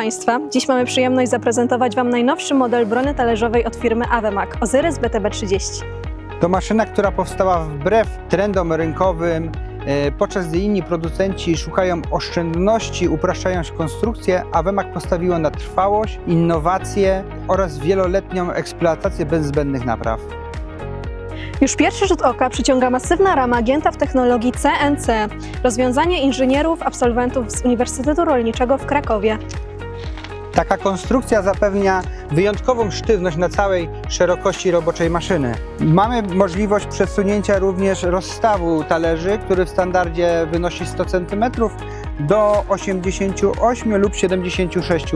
Państwa! Dziś mamy przyjemność zaprezentować Wam najnowszy model brony talerzowej od firmy Avemac Ozyrys BTB30. To maszyna, która powstała wbrew trendom rynkowym, e, podczas gdy inni producenci szukają oszczędności, upraszczając konstrukcję, Avemac postawiło na trwałość, innowacje oraz wieloletnią eksploatację bez zbędnych napraw. Już pierwszy rzut oka przyciąga masywna rama gięta w technologii CNC, rozwiązanie inżynierów, absolwentów z Uniwersytetu Rolniczego w Krakowie. Taka konstrukcja zapewnia wyjątkową sztywność na całej szerokości roboczej maszyny. Mamy możliwość przesunięcia również rozstawu talerzy, który w standardzie wynosi 100 cm do 88 lub 76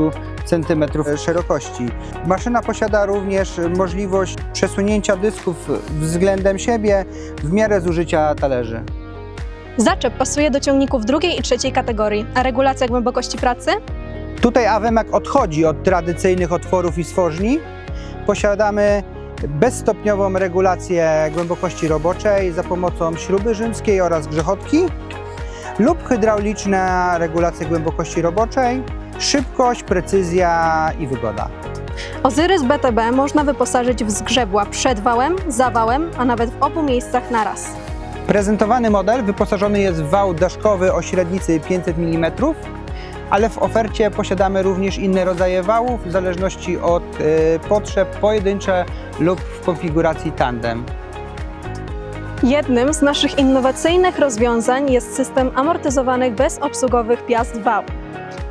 cm szerokości. Maszyna posiada również możliwość przesunięcia dysków względem siebie w miarę zużycia talerzy. Zaczep pasuje do ciągników drugiej i trzeciej kategorii, a regulacja głębokości pracy? Tutaj Avemac odchodzi od tradycyjnych otworów i stworzni. Posiadamy bezstopniową regulację głębokości roboczej za pomocą śruby rzymskiej oraz grzechotki lub hydrauliczna regulacja głębokości roboczej, szybkość, precyzja i wygoda. Ozyrys BTB można wyposażyć w zgrzebła przed wałem, za wałem, a nawet w obu miejscach naraz. Prezentowany model wyposażony jest w wał daszkowy o średnicy 500 mm, ale w ofercie posiadamy również inne rodzaje wałów w zależności od y, potrzeb pojedyncze lub w konfiguracji tandem. Jednym z naszych innowacyjnych rozwiązań jest system amortyzowanych bezobsługowych piast wał.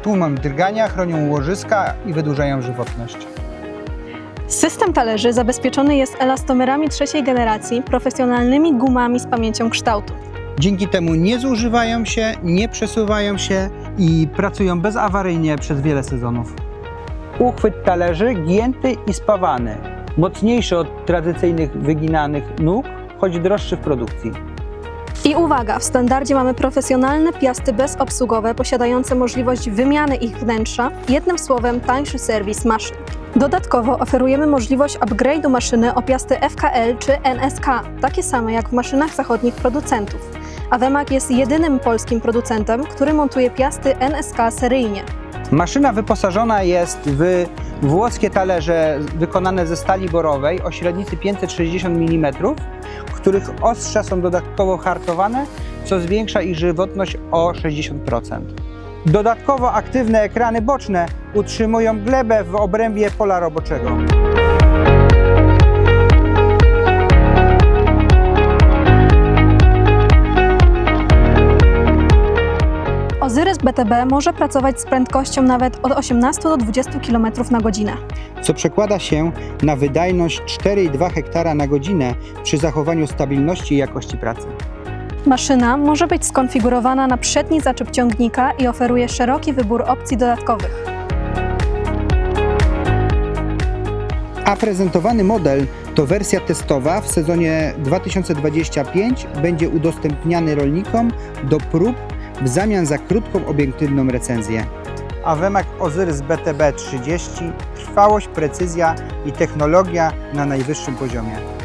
Tłumem drgania chronią łożyska i wydłużają żywotność. System talerzy zabezpieczony jest elastomerami trzeciej generacji, profesjonalnymi gumami z pamięcią kształtu. Dzięki temu nie zużywają się, nie przesuwają się i pracują bezawaryjnie przez wiele sezonów. Uchwyt talerzy gięty i spawany, mocniejszy od tradycyjnych wyginanych nóg, choć droższy w produkcji. I uwaga, w standardzie mamy profesjonalne piasty bezobsługowe posiadające możliwość wymiany ich wnętrza, jednym słowem tańszy serwis maszyn. Dodatkowo oferujemy możliwość upgrade'u maszyny o piasty FKL czy NSK, takie same jak w maszynach zachodnich producentów. Avemac jest jedynym polskim producentem, który montuje piasty NSK seryjnie. Maszyna wyposażona jest w włoskie talerze wykonane ze stali borowej o średnicy 560 mm, których ostrza są dodatkowo hartowane, co zwiększa ich żywotność o 60%. Dodatkowo aktywne ekrany boczne utrzymują glebę w obrębie pola roboczego. BTB może pracować z prędkością nawet od 18 do 20 km na godzinę. co przekłada się na wydajność 4,2 hektara na godzinę przy zachowaniu stabilności i jakości pracy. Maszyna może być skonfigurowana na przedni zaczep ciągnika i oferuje szeroki wybór opcji dodatkowych. A prezentowany model to wersja testowa w sezonie 2025 będzie udostępniany rolnikom do prób w zamian za krótką obiektywną recenzję. Avemac Ozyrys BTB 30 trwałość, precyzja i technologia na najwyższym poziomie.